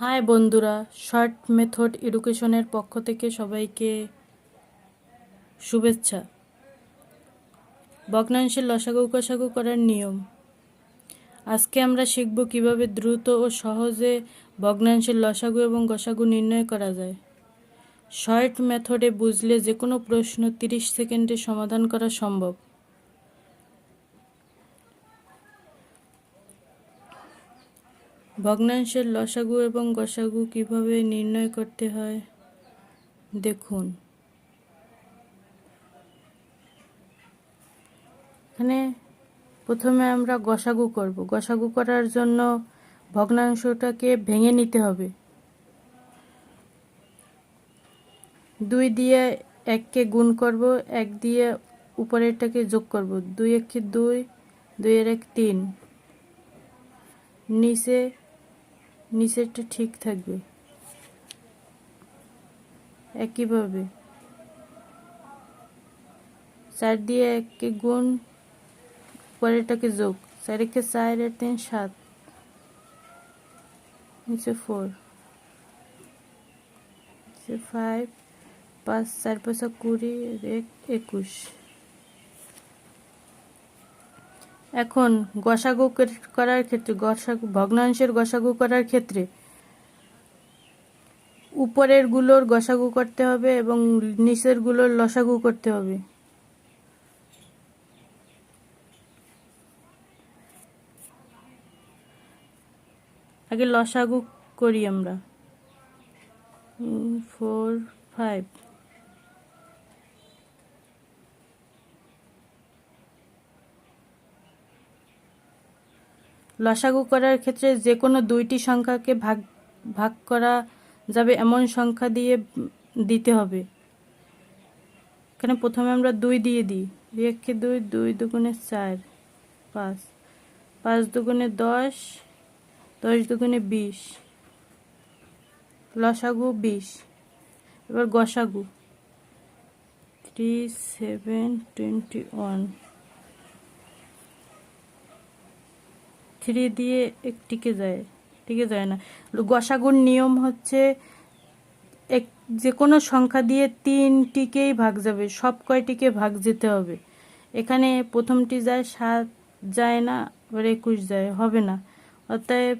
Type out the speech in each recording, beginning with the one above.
High বন্ধুরা, short method এডুকেশনের পক্ষ থেকে সবাইকে শুভেচ্ছা। ভগ্নাংশের লসাগু কষাগু করার নিয়ম। আজকে আমরা শিখব কীভাবে দ্রুত ও সহজে ভগ্নাংশের লসাগু এবং গসাগু নির্ণয় করা যায়। শর্ট মেথডে বুঝলে যে কোনো প্রশ্ন তিরিশ সেকেন্ডে সমাধান করা সম্ভব। ভগ্নাংশের লসাগু এবং গসাগু কীভাবে নির্ণয় করতে হয়? দেখুন। এখানে প্রথমে আমরা গসাগু করব। গসাগু করার জন্য ভগ্নাংশটাকে ভেঙে নিতে হবে। দুই দিয়ে এককে গুণ করব, এক দিয়ে উপরেরটাকে যোগ করব। দুই একে দুই দুই এক তিন। নিচে নিচেরটা ঠিক থাকবে। একইভাবে চার দিয়ে এককে গুণ পরেরটাকে যোগ। চার একে চার এর তিন সাত। নিচে ফোর নিচে ফাইভ পাঁচ, চার, পাঁচা কুড়ি এক, একুশ। এখন গসাগু করার ক্ষেত্রে গসাগু ভগ্নাংশের গসাগু করার ক্ষেত্রে উপরেরগুলোর গসাগু করতে হবে এবং নিচেরগুলোর লসাগু করতে হবে। আগে লসাগু করি আমরা। ফোর ফাইভ লসাগু করার ক্ষেত্রে যে কোনো দুইটি সংখ্যাকে ভাগ ভাগ করা যাবে এমন সংখ্যা দিয়ে দিতে হবে। এখানে প্রথমে আমরা দুই দিয়ে দিই। দুই একে দুই দুই দুগুণে চার, পাঁচ। পাঁচ দুগুণে দশ দশ দুগুণে বিশ। লসাগু বিশ। এবার গসাগু। Three seven twenty one three দিয়ে টিকে যায় টিকে যায় না। গসাগুর নিয়ম হচ্ছে এক যে কোনো সংখ্যা দিয়ে তিনটিকেই ভাগ যাবে, সব কয়টিকে ভাগ যেতে হবে। এখানে প্রথমটি যায়, সাত যায় না, আবার একুশ যায়, হবে না। অতএব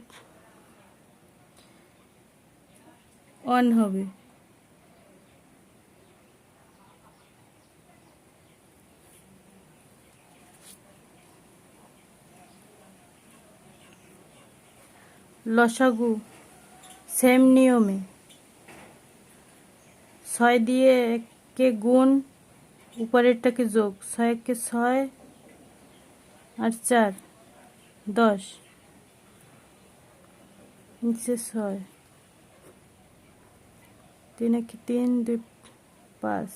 অন হবে। লসাগু, সেম নিয়মে। ছয় দিয়ে কে গুণ, উপরেরটাকে যোগ। ছয় ছয়কে ছয় আর চার, দশ। নিচে ছয়। তিন একে তিন, দুই, পাঁচ।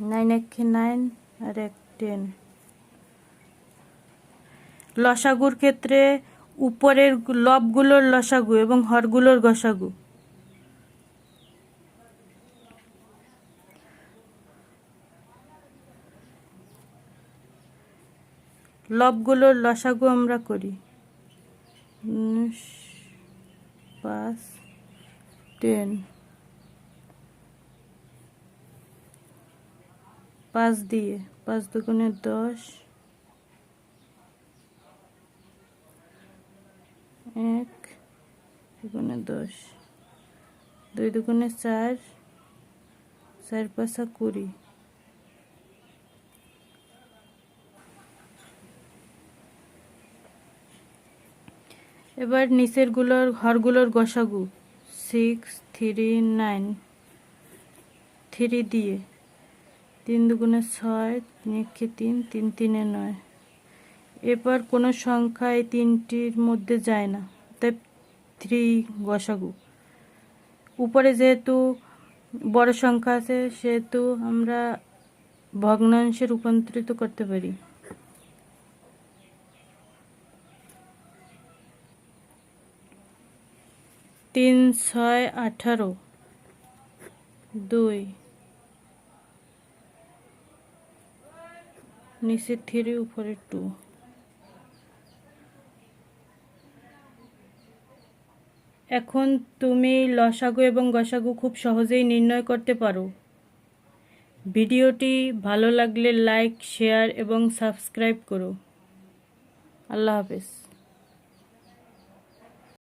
নাইন একে নাইন আর এক টেন। লসাগুর ক্ষেত্রে উপরের লবগুলোর লসাগু এবং হরগুলোর গসাগু। লবগুলোর লসাগু আমরা করি। পাঁচ টেন পাঁচ দিয়ে, পাঁচ দুগুণে দশ। এক, দুগুণে দশ, দুই দুগুণে চার চার পাঁচা কুড়ি। এবার নিচেরগুলোর ঘরগুলোর গসাগু সিক্স থ্রি নাইন থ্রি দিয়ে তিন দুগুণে ছয় একে তিন তিন তিনে নয়। এরপর কোনো সংখ্যা এই তিনটির মধ্যে যায় না। তাই থ্রি গসাগু উপরে যেহেতু বড় সংখ্যা আছে, সেহেতু আমরা ভগ্নাংশে রূপান্তরিত করতে পারি। তিন, ছয়, আঠারো, দুই, নিচে থ্রি উপরে টু। এখন তুমি লসাগু এবং গসাগু খুব সহজেই নির্ণয় করতে পারো। ভিডিওটি ভালো লাগলে লাইক, শেয়ার এবং সাবস্ক্রাইব করো। আল্লাহ হাফেজ।